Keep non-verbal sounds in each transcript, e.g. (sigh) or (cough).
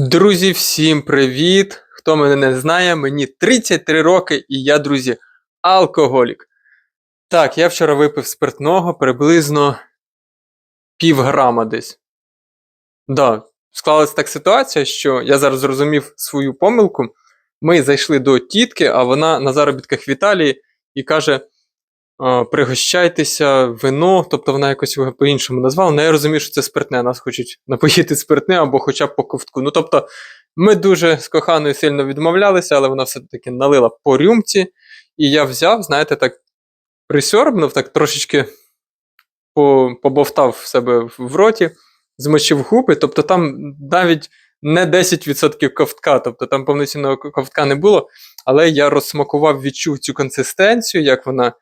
Друзі, всім привіт! Хто мене не знає, мені 33 роки і я, друзі, алкоголік. Так, я вчора випив спиртного приблизно пів грама десь. Да, склалася так ситуація, що я зараз зрозумів свою помилку. Ми зайшли до тітки, а вона на заробітках в Італії і каже: «А, пригощайтеся, вино, тобто вона якось його по-іншому назвала. Ну, я розумію, що це спиртне, нас хочуть напоїти спиртне або хоча б по ковтку. Ну, тобто, ми дуже з коханою сильно відмовлялися, але вона все-таки налила по рюмці, і я взяв, знаєте, так присьорбнув, так трошечки побовтав в себе в роті, змочив губи, тобто там навіть не 10% ковтка, тобто там повноцінного ковтка не було, але я розсмакував, відчув цю консистенцію, як вона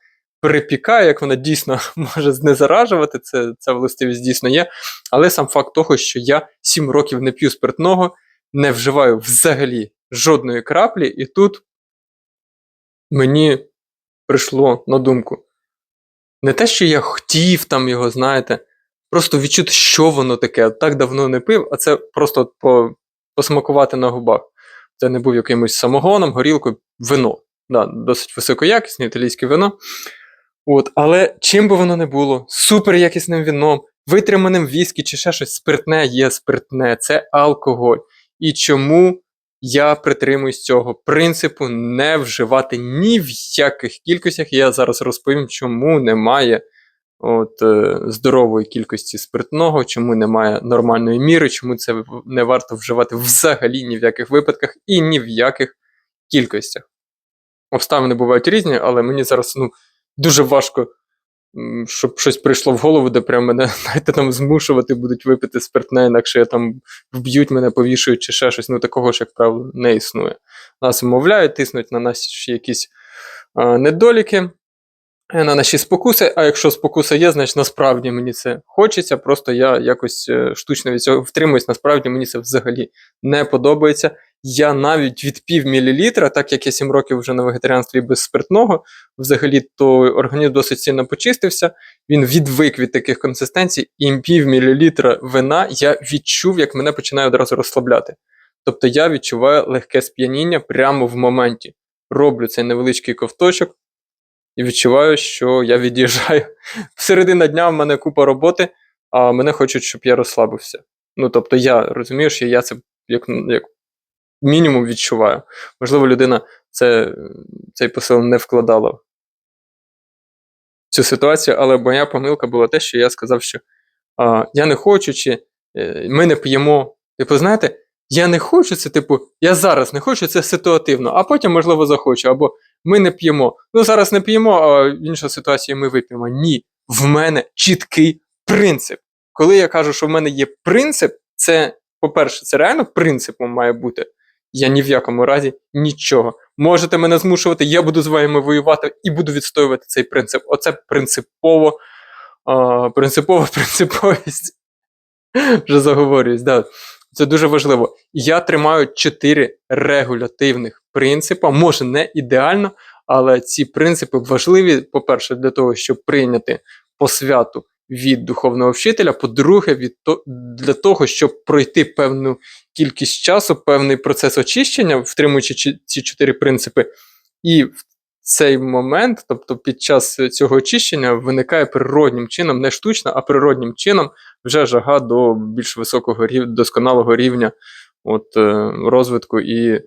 припікає, як вона дійсно (laughs) може знезаражувати, це, ця властивість дійсно є. Але сам факт того, що я 7 років не п'ю спиртного, не вживаю взагалі жодної краплі, і тут мені прийшло на думку. Не те, що я хотів там його, знаєте, просто відчути, що воно таке. Так давно не пив, а це просто по, посмакувати на губах. Це не був якимось самогоном, горілкою, вино. Да, досить високоякісне італійське вино. От, але чим би воно не було, суперякісним вином, витриманим віскі чи ще щось, спиртне є спиртне, це алкоголь. І чому я притримуюсь цього принципу не вживати ні в яких кількостях. Я зараз розповім, чому немає от, е, здорової кількості спиртного, чому немає нормальної міри, чому це не варто вживати взагалі ні в яких випадках і ні в яких кількостях. Обставини бувають різні, але мені зараз ну, дуже важко, щоб щось прийшло в голову, де прям мене (laughs) знаєте, там змушувати будуть випити спиртне, інакше я там вб'ють мене, повішують чи ще щось. Ну такого ж, як правило, не існує. Нас вмовляють, тиснуть на наші якісь а, недоліки, е, на наші спокуси. А якщо спокуса є, значить насправді мені це хочеться. Просто я якось е, штучно від цього втримуюсь. Насправді мені це взагалі не подобається. Я навіть від пів мілілітра, так як я 7 років вже на вегетаріанстві без спиртного, взагалі то організм досить сильно почистився. Він відвик від таких консистенцій, і пів мілілітра вина я відчув, як мене починає одразу розслабляти. Тобто я відчуваю легке сп'яніння прямо в моменті. Роблю цей невеличкий ковточок і відчуваю, що я від'їжджаю. (laughs) Середина дня в мене купа роботи, а мене хочуть, щоб я розслабився. Ну тобто я розумію, що я це як, як мінімум відчуваю. Можливо, людина це, цей посил не вкладала в цю ситуацію, але моя помилка була те, що я сказав, що а, я не хочу, чи е, ми не п'ємо. Типу, знаєте, я не хочу це, типу, я зараз не хочу, це ситуативно, а потім, можливо, захочу. Або ми не п'ємо. Ну, зараз не п'ємо, а в іншій ситуації ми вип'ємо. Ні, в мене чіткий принцип. Коли я кажу, що в мене є принцип, це, по-перше, це реально принципом має бути. Я ні в якому разі нічого. Можете мене змушувати, я буду з вами воювати і буду відстоювати цей принцип. Оце принципово, а, принципова (laughs) принциповість. Вже заговорююсь, да. Це дуже важливо. Я тримаю чотири регулятивних принципи. Може, не ідеально, але ці принципи важливі, по-перше, для того, щоб прийняти посвяту від духовного вчителя. По-друге, від то, для того, щоб пройти певну кількість часу, певний процес очищення, втримуючи чи- ці чотири принципи. І в цей момент, тобто під час цього очищення, виникає природнім чином, не штучно, а природнім чином вже жага до більш високого рів... досконалого рівня от, е, розвитку, і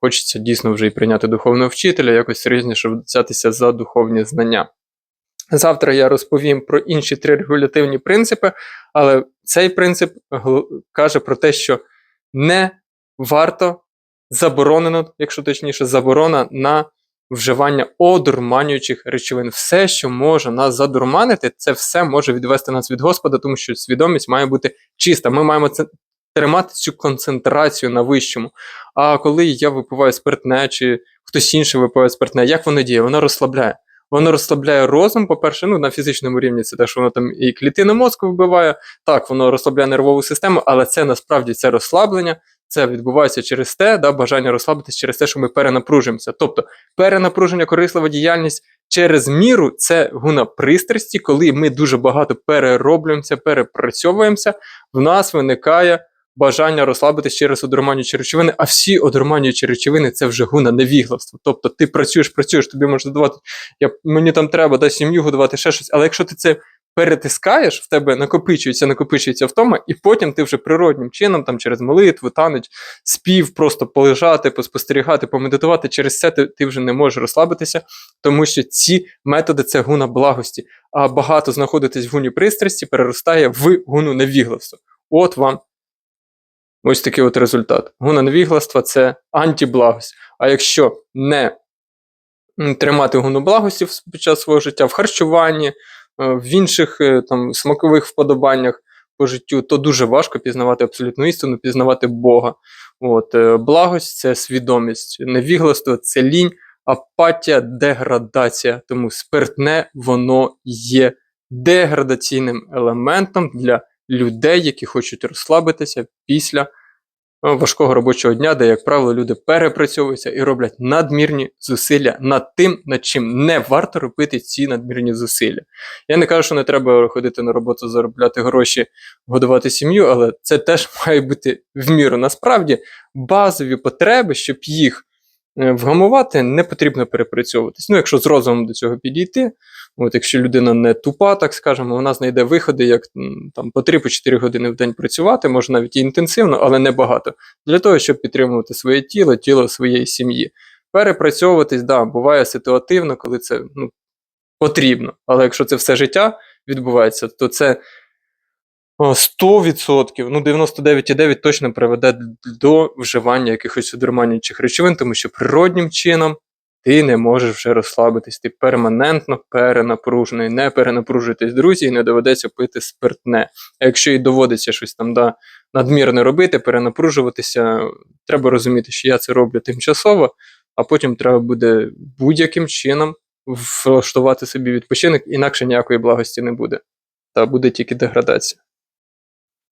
хочеться дійсно вже і прийняти духовного вчителя, якось серйозніше взятися за духовні знання. Завтра я розповім про інші три регулятивні принципи, але цей принцип каже про те, що не варто заборонено, якщо точніше, заборона на вживання одурманюючих речовин. Все, що може нас задурманити, це все може відвести нас від Господа, тому що свідомість має бути чиста. Ми маємо це тримати цю концентрацію на вищому. А коли я випиваю спиртне, чи хтось інший випиває спиртне, як воно діє? Воно розслабляє. Воно розслабляє розум, по-перше, ну на фізичному рівні це те, що воно там і клітини мозку вбиває. Так, воно розслабляє нервову систему, але це насправді це розслаблення. Це відбувається через те, да, бажання розслабитись через те, що ми перенапружуємося. Тобто перенапруження, корислива діяльність через міру це гуна пристрасті, коли ми дуже багато перероблюємося, перепрацьовуємося, в нас виникає бажання розслабитись через одурманюючі речовини, а всі одурманюючі речовини це вже гуна невігластво. Тобто ти працюєш, працюєш, тобі можна давати, я, мені там треба да, сім'ю годувати, ще щось. Але якщо ти це перетискаєш, в тебе накопичується, накопичується втома, і потім ти вже природнім чином, там через молитву, танець, спів, просто полежати, поспостерігати, помедитувати. Через це ти, ти вже не можеш розслабитися, тому що ці методи це гуна благості. А багато знаходитись в гуні пристрасті переростає в гуну невігластво. От вам ось такий от результат. Гуна невігластва це антиблагость. А якщо не тримати гуну благості під час свого життя в харчуванні, е, в інших е, там смакових вподобаннях по життю, то дуже важко пізнавати абсолютну істину, пізнавати Бога. От, е, благость це свідомість, невігластво це лінь, апатія, деградація. Тому спиртне воно є деградаційним елементом для людей, які хочуть розслабитися після е, важкого робочого дня, де, як правило, люди перепрацьовуються і роблять надмірні зусилля над тим, над чим не варто робити ці надмірні зусилля. Я не кажу, що не треба ходити на роботу, заробляти гроші, годувати сім'ю, але це теж (laughs) має бути в міру. Насправді, базові потреби, щоб їх е, вгамувати, не потрібно перепрацьовуватись. Ну, якщо з розумом до цього підійти, от якщо людина не тупа, так скажемо, вона знайде виходи, як там по 3-4 години в день працювати, може навіть і інтенсивно, але не багато. Для того, щоб підтримувати своє тіло, тіло своєї сім'ї. Перепрацьовуватись, да, буває ситуативно, коли це ну, потрібно. Але якщо це все життя відбувається, то це о, 100%, ну 99,9 точно приведе до вживання якихось одурманюючих речовин, тому що природнім чином ти не можеш вже розслабитись, ти перманентно перенапружений. Не перенапружуйтесь, друзі, і не доведеться пити спиртне. А якщо і доводиться щось там да, надмірне робити, перенапружуватися, треба розуміти, що я це роблю тимчасово, а потім треба буде будь-яким чином влаштувати собі відпочинок, інакше ніякої благості не буде. Та буде тільки деградація.